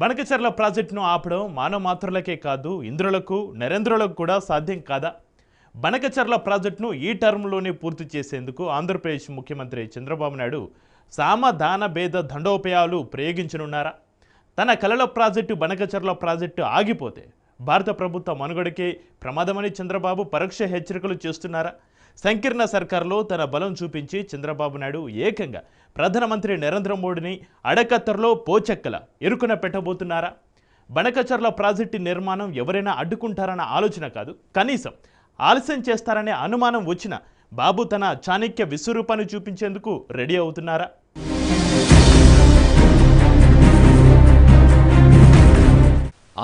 బనకచర్ల ప్రాజెక్టును ఆపడం మానవ మాత్రులకే కాదు ఇంద్రులకు నరేంద్రులకు కూడా సాధ్యం కాదా? బనకచర్ల ప్రాజెక్టును ఈ టర్మ్లోనే పూర్తి చేసేందుకు ఆంధ్రప్రదేశ్ ముఖ్యమంత్రి చంద్రబాబు నాయుడు సామధాన భేద దండోపాయాలు ప్రయోగించనున్నారా? తన కలల ప్రాజెక్టు బనకచర్ల ప్రాజెక్టు ఆగిపోతే భారత ప్రభుత్వ మనుగడకే ప్రమాదమని చంద్రబాబు పరోక్ష హెచ్చరికలు చేస్తున్నారా? సంకీర్ణ సర్కార్లో తన బలం చూపించి చంద్రబాబు నాయుడు ఏకంగా ప్రధానమంత్రి నరేంద్ర మోడీని అడకత్తర్లో పోచెక్కల ఇరుకున పెట్టబోతున్నారా? బనకచర్ల ప్రాజెక్టు నిర్మాణం ఎవరైనా అడ్డుకుంటారన్న ఆలోచన కాదు. కనీసం ఆలస్యం చేస్తారనే అనుమానం వచ్చిన బాబు తన చాణక్య విశ్వరూపాన్ని చూపించేందుకు రెడీ అవుతున్నారా?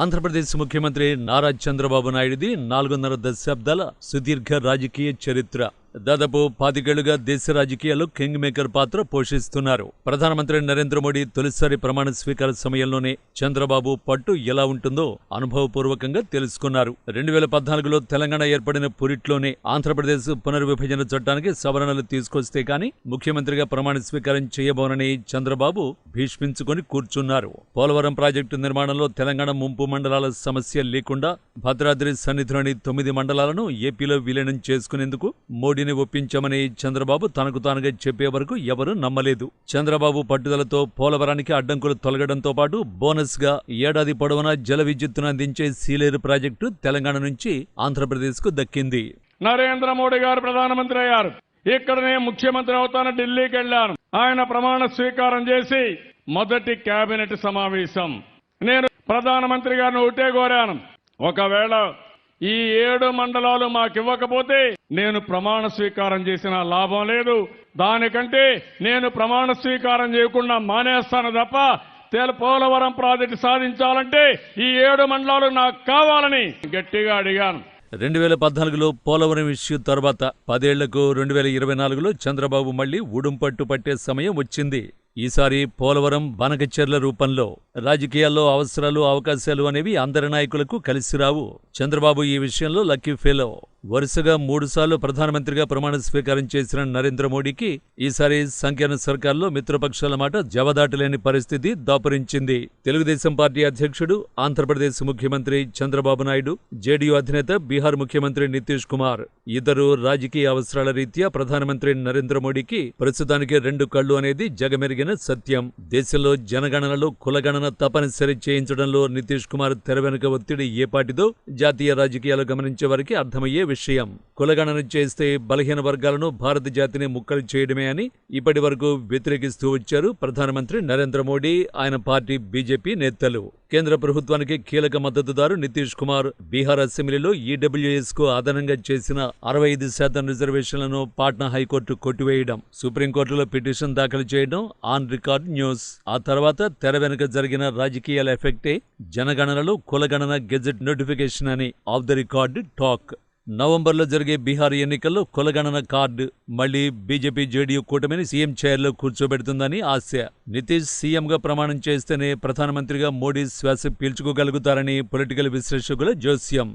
ఆంధ్రప్రదేశ్ ముఖ్యమంత్రి నారా చంద్రబాబు నాయుడిది నాలుగున్నర దశాబ్దాల సుదీర్ఘ రాజకీయ చరిత్ర. దాదాపు పాతికేళ్ళుగా దేశ రాజకీయాల్లో కింగ్ మేకర్ పాత్ర పోషిస్తున్నారు. ప్రధానమంత్రి నరేంద్ర మోడీ తొలిసారి ప్రమాణ స్వీకార సమయంలోనే చంద్రబాబు పట్టు ఎలా ఉంటుందో అనుభవపూర్వకంగా తెలుసుకున్నారు. రెండు వేల పద్నాలుగులో తెలంగాణ ఏర్పడిన పురిట్లోనే ఆంధ్రప్రదేశ్ పునర్విభజన చట్టానికి సవరణలు తీసుకొస్తే కానీ ముఖ్యమంత్రిగా ప్రమాణ స్వీకారం చేయబోనని చంద్రబాబు భీష్మించుకొని కూర్చున్నారు. పోలవరం ప్రాజెక్టు నిర్మాణంలో తెలంగాణ ముంపు మండలాల సమస్య లేకుండా భద్రాద్రి సన్నిధిలోని తొమ్మిది మండలాలను ఏపీలో విలీనం చేసుకునేందుకు మోడీ మోడీని ఒప్పించామని చంద్రబాబు తనకు తానుగా చెప్పే వరకు ఎవరూ నమ్మలేదు. చంద్రబాబు పట్టుదలతో పోలవరానికి అడ్డంకులు తొలగడంతో పాటు బోనస్గా ఏడాది పొడవునా జల విద్యుత్తును అందించే సీలేరు ప్రాజెక్టు తెలంగాణ నుంచి ఆంధ్రప్రదేశ్కు దక్కింది. నరేంద్ర మోడీ గారు ప్రధానమంత్రి అయ్యారు. ఇక్కడనే ముఖ్యమంత్రి అవుతాను ఢిల్లీకి వెళ్ళాను. ఆయన ప్రమాణ స్వీకారం చేసి మొదటి కేబినెట్ సమావేశం. నేను ప్రధానమంత్రి గారిని ఒకటే కోరాను. ఒకవేళ ఈ ఏడు మండలాలు మాకు ఇవ్వకపోతే నేను ప్రమాణ స్వీకారం చేసిన లాభం లేదు. దానికంటే నేను ప్రమాణ స్వీకారం చేయకుండా మానేస్తాను తప్ప పోలవరం ప్రాజెక్టు సాధించాలంటే ఈ ఏడు మండలాలు నాకు కావాలని గట్టిగా అడిగాను. రెండు వేల పద్నాలుగులో పోలవరం ఇష్యూ తర్వాత పదేళ్ళకు రెండు వేల ఇరవై నాలుగులో చంద్రబాబు మళ్ళీ ఉడుంపట్టు పట్టే సమయం వచ్చింది. ఈసారి పోలవరం బనకచెర్ల రూపంలో రాజకీయాల్లో అవసరాలు అవకాశాలు అనేవి అందరి నాయకులకు కలిసిరావు చంద్రబాబు ఈ విషయంలో లక్కీ ఫెలో. వరుసగా మూడుసార్లు ప్రధానమంత్రిగా ప్రమాణ స్వీకారం చేసిన నరేంద్ర మోడీకి ఈసారి సంకీర్ణ సర్కార్లో మిత్రపక్షాల మాట జవదాటలేని పరిస్థితి దాపురించింది. తెలుగుదేశం పార్టీ అధ్యక్షుడు ఆంధ్రప్రదేశ్ ముఖ్యమంత్రి చంద్రబాబు నాయుడు జేడీయూ అధినేత బీహార్ ముఖ్యమంత్రి నితీష్ కుమార్. ఇద్దరు రాజకీయ అవసరాల రీత్యా ప్రధానమంత్రి నరేంద్ర మోడీకి ప్రస్తుతానికి రెండు కళ్ళు అనేది జగమెరిగిన సత్యం. దేశంలో జనగణనలో కులగణన తప్పనిసరి చేయించడంలో నితీష్ కుమార్ తెర వెనుక ఒత్తిడి ఏ పాటిదో జాతీయ రాజకీయాలు గమనించే వారికి అర్థమయ్యే విషయం. కులగణన చేస్తే బలహీన వర్గాలను భారత జాతిని ముక్కలు చేయడమే అని ఇప్పటి వరకు వ్యతిరేకిస్తూ వచ్చారు ప్రధానమంత్రి నరేంద్ర మోడీ ఆయన పార్టీ బీజేపీ నేతలు. కేంద్ర ప్రభుత్వానికి కీలక మద్దతుదారు నితీష్ కుమార్ బీహార్ అసెంబ్లీలో ఈడబ్ల్యూఎస్కు అదనంగా చేసిన అరవై ఐదు శాతం రిజర్వేషన్లను పాట్నా హైకోర్టు కొట్టివేయడం సుప్రీంకోర్టులో పిటిషన్ దాఖలు చేయడం ఆన్ రికార్డ్ న్యూస్. ఆ తర్వాత తెర వెనుక జరిగిన రాజకీయాల ఎఫెక్టే జనగణనలో కులగణన గెజెట్ నోటిఫికేషన్ అని ఆఫ్ ద రికార్డ్ టాక్. నవంబర్లో జరిగే బీహార్ ఎన్నికల్లో కులగణన కార్డు మళ్ళీ బీజేపీ జేడీయూ కూటమిని సీఎం చైర్లో కూర్చోబెడుతుందని ఆశ. నితీష్ సీఎంగా ప్రమాణం చేస్తేనే ప్రధానమంత్రిగా మోడీ శ్వాస పీల్చుకోగలుగుతారని పొలిటికల్ విశ్లేషకుల జోస్యం.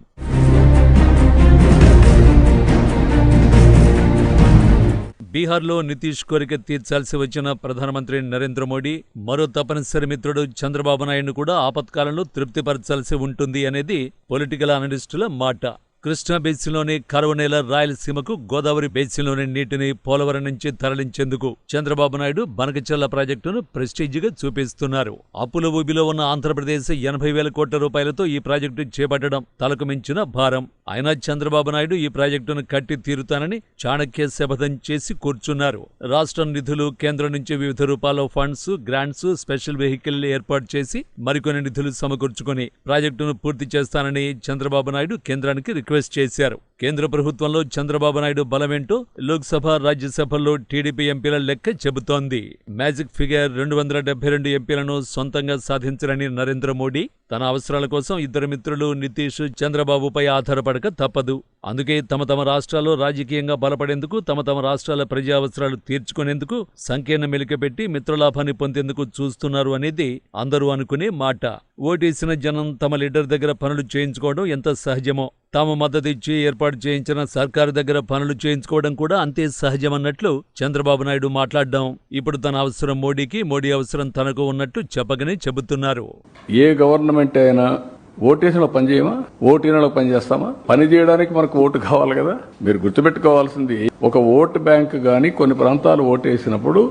బీహార్లో నితీష్ కోరిక తీర్చాల్సి వచ్చిన ప్రధానమంత్రి నరేంద్ర మోడీ మరో తప్పనిసరి మిత్రుడు చంద్రబాబు నాయుడు కూడా ఆపత్కాలంలో తృప్తిపరచాల్సి ఉంటుంది అనేది పొలిటికల్ అనలిస్టుల మాట. కృష్ణా బేసిన్లోని కరవనేల రాయలసీమకు గోదావరి బేసిన్లోని నీటిని పోలవరం నుంచి తరలించేందుకు చంద్రబాబు నాయుడు బనకచెల్ల ప్రాజెక్టును ప్రెస్టీజ్గా చూపిస్తున్నారు. అప్పుల ఊబిలో ఉన్న ఆంధ్రప్రదేశ్ ఎనభై వేల కోట్ల రూపాయలతో ఈ ప్రాజెక్టు చేపట్టడం తలకు మించిన భారం. అయినా చంద్రబాబు నాయుడు ఈ ప్రాజెక్టును కట్టి తీరుతానని చాణక్య శపథం చేసి కూర్చున్నారు. రాష్ట్రం నిధులు కేంద్రం నుంచి వివిధ రూపాల్లో ఫండ్స్ గ్రాంట్స్ స్పెషల్ వెహికల్ ఏర్పాటు చేసి మరికొన్ని నిధులు సమకూర్చుకొని ప్రాజెక్టును పూర్తి చేస్తానని చంద్రబాబు నాయుడు కేంద్రానికి రిక్వెస్ట్ చేశారు. కేంద్ర ప్రభుత్వంలో చంద్రబాబు నాయుడు బలమేంటో లోక్సభ రాజ్యసభల్లో టీడీపీ ఎంపీల లెక్క చెబుతోంది. మ్యాజిక్ ఫిగర్ రెండు వందల డెబ్బై రెండు ఎంపీలను సొంతంగా సాధించరని నరేంద్ర మోడీ. తన అవసరాల కోసం ఇద్దరు మిత్రులు నితీష్ చంద్రబాబుపై ఆధారపడక తప్పదు. అందుకే తమ తమ రాష్ట్రాల్లో రాజకీయంగా బలపడేందుకు తమ తమ రాష్ట్రాల ప్రజా అవసరాలు తీర్చుకునేందుకు సంకీర్ణ మెలికపెట్టి మిత్రలాభాన్ని పొందేందుకు చూస్తున్నారు అనేది అందరూ అనుకునే మాట. ఓటేసిన జనం తమ లీడర్ దగ్గర పనులు చేయించుకోవడం ఎంత సహజమో. తాము మద్దతు ఇచ్చి ఏర్పాటు చేయించిన సర్కారు దగ్గర పనులు చేయించుకోవడం కూడా అంతే సహజమన్నట్లు చంద్రబాబు నాయుడు మాట్లాడడం. ఇప్పుడు తన అవసరం మోడీకి మోడీ అవసరం తనకు ఉన్నట్లు చెప్పకనే చెబుతున్నారు. ఏ గవర్నమెంట్ అయినా ఓటేసిన పని చేయమా? ఓటీలలో పని చేస్తామా? పని చేయడానికి మనకు ఓటు కావాలి కదా. మీరు గుర్తుపెట్టుకోవాల్సింది ఒక ఓటు బ్యాంక్ కానీ కొన్ని ప్రాంతాలు ఓటు వేసినప్పుడు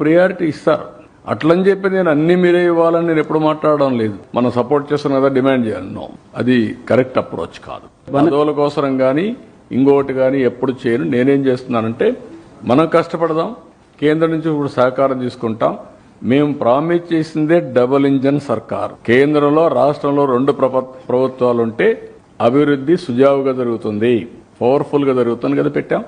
ప్రియారిటీ ఇస్తారు. అట్లని చెప్పి నేను అన్ని మీరే ఇవ్వాలని నేను ఎప్పుడు మాట్లాడడం లేదు. మనం సపోర్ట్ చేస్తున్నాం కదా డిమాండ్ చేయాలి. నో. అది కరెక్ట్ అప్రోచ్ కాదు. పదవుల కోసం కానీ ఇంకోటి కానీ ఎప్పుడు చేయను. నేనేం చేస్తున్నానంటే మనం కష్టపడదాం కేంద్రం నుంచి ఇప్పుడు సహకారం తీసుకుంటాం. మేము ప్రామిస్ చేసిందే డబుల్ ఇంజన్ సర్కార్. కేంద్రంలో రాష్ట్రంలో రెండు ప్రభ- ప్రభుత్వాలు ఉంటే అభివృద్ధి సుజావుగా జరుగుతుంది. పవర్ఫుల్గా జరుగుతుంది కదా పెట్టాం.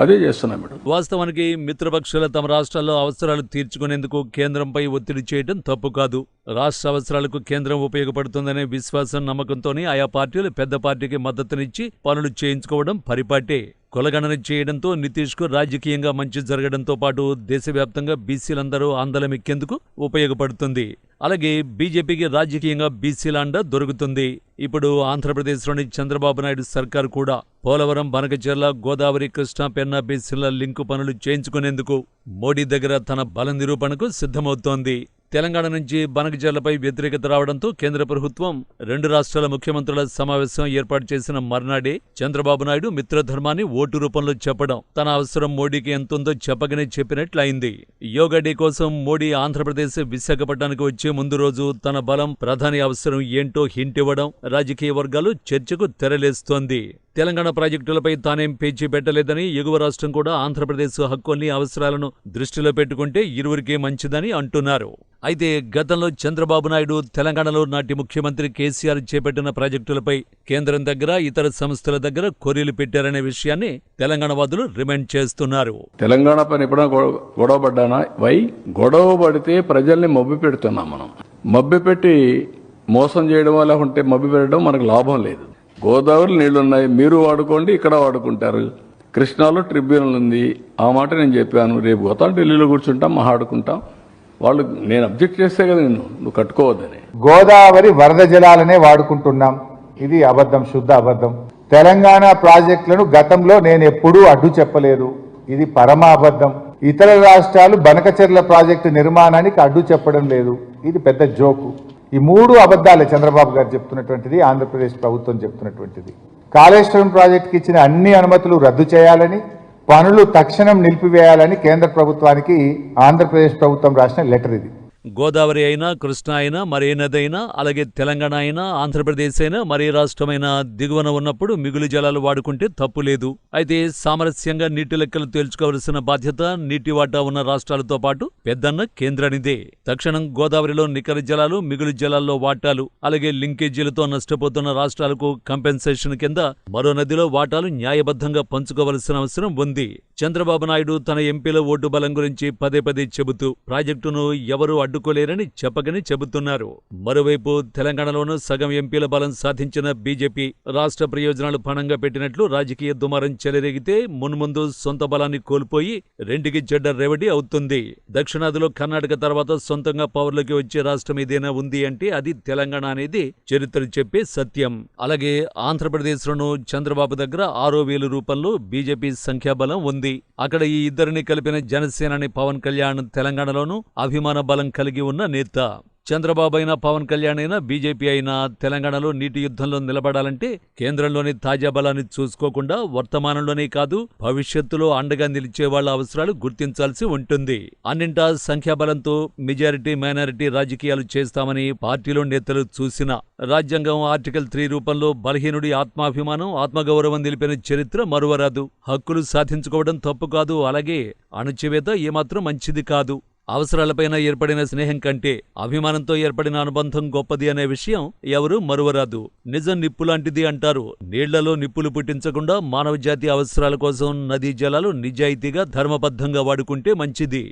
అదే చేస్తున్నాం మేడం. వాస్తవానికి మిత్రపక్షాలు తమ రాష్ట్రాల్లో అవసరాలు తీర్చుకునేందుకు కేంద్రంపై ఒత్తిడి చేయడం తప్పు కాదు. రాష్ట్ర అవసరాలకు కేంద్రం ఉపయోగపడుతుందనే విశ్వాసం నమ్మకంతోనే ఆయా పార్టీలు పెద్ద పార్టీకి మద్దతునిచ్చి పనులు చేయించుకోవడం పరిపాటే. కొలగణన చేయడంతో నితీష్కు రాజకీయంగా మంచి జరగడంతో పాటు దేశవ్యాప్తంగా బీసీలందరూ ఆందోళన ఎక్కేందుకు ఉపయోగపడుతుంది. అలాగే బీజేపీకి రాజకీయంగా బీసీల అండ దొరుకుతుంది. ఇప్పుడు ఆంధ్రప్రదేశ్లోని చంద్రబాబు నాయుడు సర్కార్ కూడా పోలవరం బనకచెర్ల గోదావరి కృష్ణా పెన్నా బీసీల లింకు పనులు చేయించుకునేందుకు మోడీ దగ్గర తన బల నిరూపణకు సిద్ధమవుతోంది. తెలంగాణ నుంచి బనకజర్లపై వ్యతిరేకత రావడంతో కేంద్ర ప్రభుత్వం రెండు రాష్ట్రాల ముఖ్యమంత్రుల సమావేశం ఏర్పాటు చేసిన మర్నాడే చంద్రబాబు నాయుడు మిత్రధర్మాన్ని ఓటు రూపంలో చెప్పడం తన అవసరం మోడీకి ఎంతుందో చెప్పకనే చెప్పినట్లయింది. యోగా డే కోసం మోడీ ఆంధ్రప్రదేశ్ విశాఖపట్నానికి వచ్చే ముందు రోజు తన బలం ప్రధాని అవసరం ఏంటో హింట్ ఇవ్వడం రాజకీయ వర్గాలు చర్చకు తెరలేస్తోంది. తెలంగాణ ప్రాజెక్టులపై తానేం పేచీ పెట్టలేదని ఎగువ రాష్ట్రం కూడా ఆంధ్రప్రదేశ్ హక్కుల్ని అవసరాలను దృష్టిలో పెట్టుకుంటే ఇరువురికే మంచిదని అంటున్నారు. అయితే గతంలో చంద్రబాబు నాయుడు తెలంగాణలో నాటి ముఖ్యమంత్రి కేసీఆర్ చేపట్టిన ప్రాజెక్టులపై కేంద్రం దగ్గర ఇతర సంస్థల దగ్గర కొరీలు పెట్టారనే విషయాన్ని తెలంగాణ వాదులు రిమైండ్ చేస్తున్నారు. తెలంగాణ పైన ఎప్పుడైనా గొడవ పడ్డానా? వై? గొడవ పడితే ప్రజల్ని మబ్బి పెడుతున్నాం మనం. మబ్బి పెట్టి మోసం చేయడం వల్ల ఉంటే మబ్బి పెట్టడం మనకు లాభం లేదు. గోదావరి నీళ్ళున్నాయి మీరు వాడుకోండి ఇక్కడ వాడుకుంటారు. కృష్ణాలో ట్రిబ్యునల్ ఉంది ఆ మాట నేను చెప్పాను. రేపు పోతాం ఢిల్లీలో కూర్చుంటాం మహాడుకుంటాం. వాళ్ళు నేను అబ్జెక్ట్ చేస్తే కదా నేను నువ్వు కట్టుకోవద్దని. గోదావరి వరద జలాలనే వాడుకుంటున్నాం. ఇది అబద్ధం శుద్ధ అబద్ధం. తెలంగాణ ప్రాజెక్టులను గతంలో నేను ఎప్పుడూ అడ్డు చెప్పలేదు. ఇది పరమ అబద్ధం. ఇతర రాష్ట్రాలు బనకచెర్ల ప్రాజెక్టు నిర్మాణానికి అడ్డు చెప్పడం లేదు. ఇది పెద్ద జోకు. ఈ మూడు అబద్ధాలే చంద్రబాబు గారు చెప్తున్నటువంటిది ఆంధ్రప్రదేశ్ ప్రభుత్వం చెప్తున్నటువంటిది. కాళేశ్వరం ప్రాజెక్టుకి ఇచ్చిన అన్ని అనుమతులు రద్దు చేయాలని పనులు తక్షణం నిలిపివేయాలని కేంద్ర ప్రభుత్వానికి ఆంధ్రప్రదేశ్ ప్రభుత్వం రాసిన లెటర్ ఇది. గోదావరి అయినా కృష్ణ అయినా మరే నది అయినా అలాగే తెలంగాణ అయినా ఆంధ్రప్రదేశ్ అయినా మరే రాష్ట్రమైనా దిగువన ఉన్నప్పుడు మిగులు జలాలు వాడుకుంటే తప్పు లేదు. అయితే సామరస్యంగా నీటి లెక్కలు తేల్చుకోవలసిన బాధ్యత నీటి వాటా ఉన్న రాష్ట్రాలతో పాటు పెద్దన్న కేంద్రానిదే. తక్షణం గోదావరిలో నికర జలాలు మిగులు జలాల్లో వాటాలు అలాగే లింకేజీలతో నష్టపోతున్న రాష్ట్రాలకు కంపెన్సేషన్ కింద మరో నదిలో వాటాలు న్యాయబద్ధంగా పంచుకోవలసిన అవసరం ఉంది. చంద్రబాబు నాయుడు తన ఎంపీల ఓటు బలం గురించి పదే పదే చెబుతూ ప్రాజెక్టును ఎవరూ అడ్డుకోలేరని చెప్పకని చెబుతున్నారు. మరోవైపు తెలంగాణలోనూ సగం ఎంపీల బలం సాధించిన బీజేపీ రాష్ట్ర ప్రయోజనాలు పణంగా పెట్టినట్లు రాజకీయ దుమారం చెలరేగితే మున్ముందు సొంత బలాన్ని కోల్పోయి రెండుకి చెడ్డ రెవడి అవుతుంది. దక్షిణాదిలో కర్ణాటక తర్వాత సొంతంగా పవర్లోకి వచ్చే రాష్ట్రం ఏదైనా ఉంది అంటే అది తెలంగాణ అనేది చరిత్ర చెప్పే సత్యం. అలాగే ఆంధ్రప్రదేశ్లోనూ చంద్రబాబు దగ్గర ఆరో వేలు రూపంలో బీజేపీ సంఖ్యాబలం ఉంది. అక్కడ ఈ ఇద్దరిని కలిపిన జనసేనని పవన్ కళ్యాణ్ తెలంగాణలోనూ అభిమాన బలం కలిగి ఉన్న నేత. చంద్రబాబు అయినా పవన్ కళ్యాణ్ అయినా బీజేపీ అయినా తెలంగాణలో నీటి యుద్ధంలో నిలబడాలంటే కేంద్రంలోని తాజా బలాన్ని చూసుకోకుండా వర్తమానంలోనే కాదు భవిష్యత్తులో అండగా నిలిచే వాళ్ళ అవసరాలు గుర్తించాల్సి ఉంటుంది. అన్నింటా సంఖ్యాబలంతో మెజారిటీ మైనారిటీ రాజకీయాలు చేస్తామని పార్టీలో నేతలు చూసిన రాజ్యాంగం ఆర్టికల్ త్రీ రూపంలో బలహీనుడి ఆత్మాభిమానం ఆత్మగౌరవం నిలిపిన చరిత్ర మరువరాదు. హక్కులు సాధించుకోవడం తప్పు కాదు అలాగే అణచివేత ఏమాత్రం మంచిది కాదు. అవసరాలపైన ఏర్పడిన స్నేహం కంటే అభిమానంతో ఏర్పడిన అనుబంధం గొప్పది అనే విషయం ఎవరూ మరువరాదు. నిజం నిప్పులాంటిది అంటారు. నీళ్ళలో నిప్పులు పుట్టించకుండా మానవజాతి అవసరాల కోసం నదీ జలాలు నిజాయితీగా ధర్మబద్ధంగా వాడుకుంటే మంచిది.